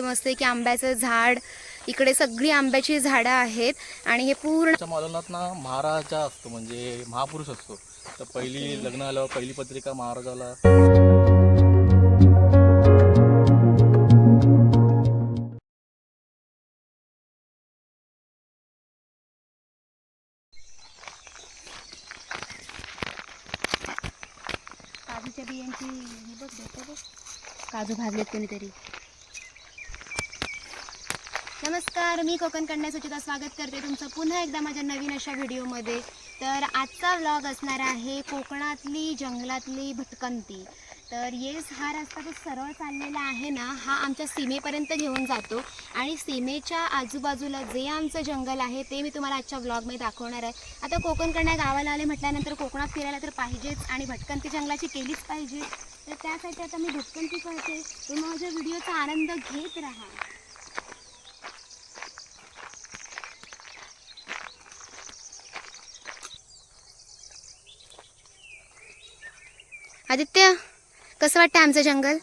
मस्त की आंब्याचं झाड इकडे सगळी आंब्याची झाडं आहेत आणि हे पूर्ण मालवणात ना महाराजा असतो म्हणजे महापुरुष असतो. तर पहिली लग्न आल्यावर पहिली पत्रिका महाराजाला काजूच्या बियांची हे बघ देतो बघ. काजू भाजलेत कोणीतरी. नमस्कार मी कोकण कन्या सुचिता स्वागत करते तुमचं पुन्हा एकदा माझ्या नवीन अशा व्हिडिओमध्ये. तर आजचा व्लॉग असणार आहे कोकणातली जंगलातली भटकंती. तर येस हा रस्ता जो सरळ चाललेला आहे ना हा आमच्या सीमेपर्यंत घेऊन जातो आणि सीमेच्या आजूबाजूला जे आमचं जंगल आहे ते मी तुम्हाला आजच्या व्लॉगमध्ये दाखवणार आहे. आता कोकण कन्या गावाला आले म्हटल्यानंतर कोकणात फिरायला तर पाहिजेच आणि भटकंती जंगलाची केलीच पाहिजे. तर त्यासाठी आता मी भटकंती करते तुम्ही माझ्या व्हिडिओचा आनंद घेत राहा. आदित्य कसं वाटतं आमचं जंगल?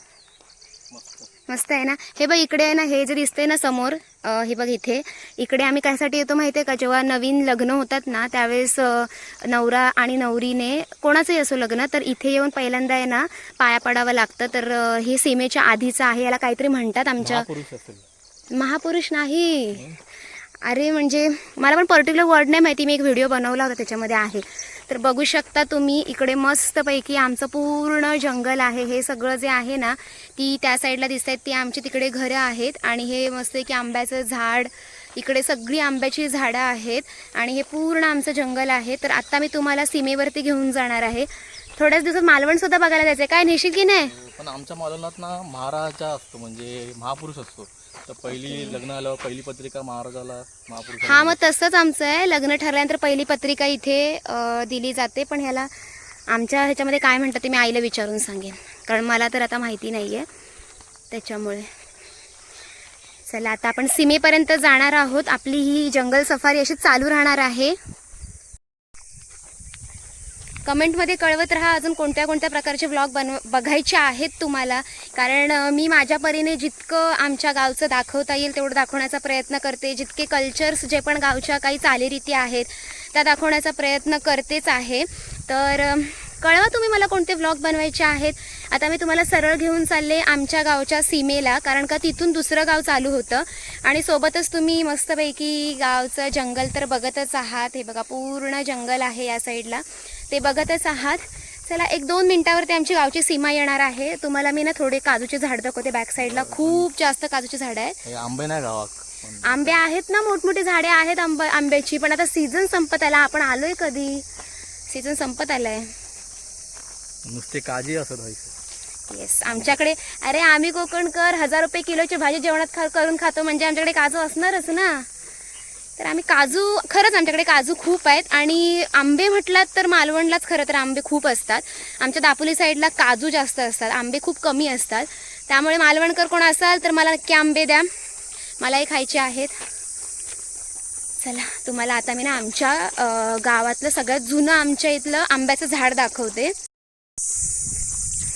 मस्त आहे ना? हे बघ इकडे आहे ना हे जे दिसतंय ना समोर हे बघ इथे इकडे आम्ही कशासाठी येतो माहिती आहे का? जेव्हा नवीन लग्न होतात ना त्यावेळेस नवरा आणि नवरीने कोणाचंही असो लग्न तर इथे येऊन पहिल्यांदा आहे ना पाया पडावं लागतं. तर हे सीमेच्या आधीचं आहे याला काहीतरी म्हणतात आमच्या महापुरुष नाही. अरे म्हणजे मला पण पर्टिक्युलर वर्ड नाही माहिती मी एक व्हिडिओ बनवला होता त्याच्यामध्ये आहे. तर बघू शकता तुम्ही इकडे मस्तपैकी आमचं पूर्ण जंगल आहे. हे सगळं जे आहे ना ती त्या साईडला दिसत आहेत ती आमची तिकडे घरं आहेत. आणि हे मस्त की आंब्याचं झाड इकडे सगळी आंब्याची झाडं आहेत. आणि हे पूर्ण आमचं जंगल आहे. तर आत्ता मी तुम्हाला सीमेवरती घेऊन जाणार आहे. थोड्याच दिवसात मालवण सुद्धा बघायला जायचं आहे काय नेशील की नाही? पण आमच्या मालवणात ना महाराजा असतो म्हणजे महापुरुष असतो. तर पहिली लग्न आल्यावर पहिली पत्रिका महाराजाला महापुरुष हा मग तसंच आमचं आहे. लग्न ठरल्यानंतर पहिली पत्रिका इथे अ, दिली जाते. पण ह्याला आमच्या ह्याच्यामध्ये काय म्हणतात ते मी आईला विचारून सांगेन. कारण मला तर आता माहिती नाही आहे त्याच्यामुळे. चला आता आपण सीमेपर्यंत जाणार आहोत. आपली ही जंगल सफारी अशी चालू राहणार आहे. कमेंटमध्ये कळवत राहा अजून कोणत्या कोणत्या प्रकारचे ब्लॉग बनव बघायचे आहेत तुम्हाला. कारण मी माझ्या परीने जितकं आमच्या गावचं दाखवता येईल तेवढं दाखवण्याचा प्रयत्न करते. जितके कल्चर्स जे पण गावच्या काही चालीरीती आहेत त्या दाखवण्याचा प्रयत्न करतेच आहे. तर कळवा तुम्ही मला कोणते व्लॉग बनवायचे आहेत. आता मी तुम्हाला सरळ घेऊन चालले आमच्या गावच्या सीमेला कारण का तिथून दुसरं गाव चालू होतं. आणि सोबतच तुम्ही मस्तपैकी गावचं जंगल तर बघतच आहात. हे बघा पूर्ण जंगल आहे या साईडला. ते बघतच आहात. चला एक दोन मिनिटावरती आमची गावची सीमा येणार आहे. तुम्हाला मी ना थोडे काजूचे झाड दाखवते. बॅक साईडला खूप जास्त काजूची झाडं आहेत. आंबे नाही गावात. आंबे आहेत ना मोठमोठे झाडे आहेत आंब आंब्याची. पण आता सीझन संपत आला. आपण आलोय कधी? सीझन संपत आलाय. नुसते काजी असत व्हायचं येस आमच्याकडे अरे आम्ही कोकणकर हजार रुपये किलोची भाजी जेवणात खा करून खातो म्हणजे आमच्याकडे काजू असणारच ना. तर आम्ही काजू खरंच आमच्याकडे काजू खूप आहेत आणि आंबे म्हटलात तर मालवणलाच खरं तर आंबे खूप असतात. आमच्या दापोली साईडला काजू जास्त असतात आंबे खूप कमी असतात. त्यामुळे मालवणकर कोण असाल तर मला नक्की आंबे द्या. मलाही खायचे आहेत. चला तुम्हाला आता मी ना आमच्या गावातलं सगळ्यात जुनं आमच्या इथलं आंब्याचं झाड दाखवते.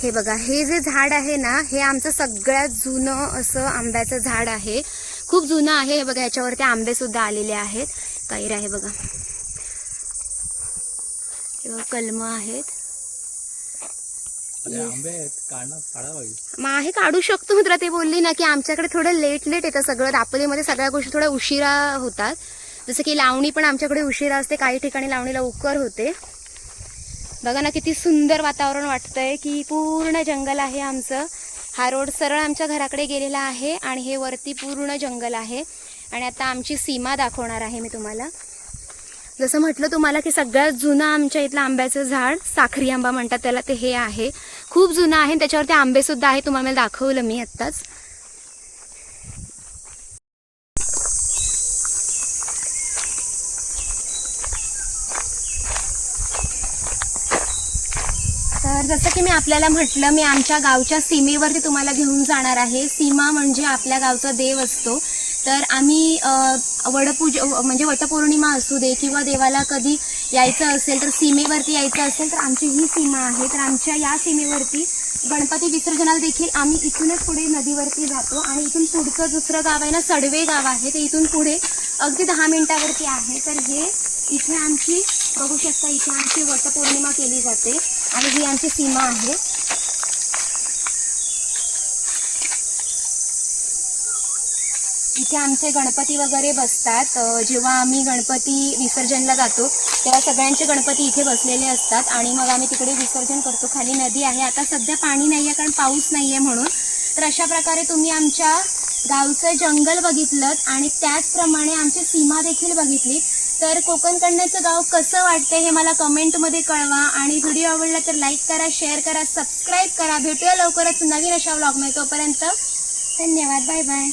हे बघा हे जे झाड आहे ना हे आमचं सगळ्यात जुनं असं आंब्याचं झाड आहे. खूप जुनं आहे हे बघा ह्याच्यावरती आंबे सुद्धा आलेले आहेत. कैर आहे बघा. कलम आहेत. मग आहे काढू शकतो मी तुला ते बोलली ना की आमच्याकडे थोडं लेट लेट येतं सगळं. दापोलीमध्ये सगळ्या गोष्टी थोड्या उशिरा होतात. जसं की लावणी पण आमच्याकडे उशिरा असते काही ठिकाणी लावणी लवकर होते. बघा ना किती सुंदर वातावरण वाटतंय की पूर्ण जंगल आहे आमचं. हा रोड सरळ आमच्या घराकडे गेलेला आहे आणि हे वरती पूर्ण जंगल आहे. आणि आता आमची सीमा दाखवणार आहे मी तुम्हाला. जसं म्हटलं तुम्हाला की सगळ्यात जुनं आमच्या इथलं आंब्याचं झाड साखरी आंबा म्हणतात त्याला ते हे आहे. खूप जुनं आहे त्याच्यावरती आंबेसुद्धा आहे तुम्हाला मला दाखवलं मी आत्ताच. तर जसं की मी आपल्याला म्हटलं मी आमच्या गावच्या सीमेवरती तुम्हाला घेऊन जाणार आहे. सीमा म्हणजे आपल्या गावचा देव असतो. तर आम्ही वडपूज म्हणजे वटपौर्णिमा असू दे किंवा देवाला कधी यायचं असेल तर सीमेवरती यायचं असेल तर आमची ही सीमा आहे. तर आमच्या या सीमेवरती गणपती विसर्जनाला देखील आम्ही इथूनच पुढे नदीवरती जातो आणि इथून पुढचं दुसरं गाव आहे ना सडवे गाव आहे. ते इथून पुढे अगदी दहा मिनिटावरती आहे. तर हे इथे आमची बघू शकता इथे आमची वटपौर्णिमा केली जाते. आणि ही आमची सीमा आहे. इथे आमचे गणपती वगैरे बसतात. जेव्हा आम्ही गणपती विसर्जनला जातो तेव्हा सगळ्यांचे गणपती इथे बसलेले असतात आणि मग आम्ही तिकडे विसर्जन करतो. खाली नदी आहे. आता सध्या पाणी नाही आहे कारण पाऊस नाही आहे म्हणून. तर अशा प्रकारे तुम्ही आमच्या गावचं जंगल बघितलं आणि त्याचप्रमाणे आमची सीमा देखील बघितली. तर कोकण कन्याचं गाव कसं वाटतंय हे मला कमेंटमध्ये कळवा. आणि व्हिडिओ आवडला तर लाईक करा शेअर करा सबस्क्राईब करा. भेटूया लवकरच नवीन अशा व्लॉगमध्ये तोपर्यंत धन्यवाद. Bye bye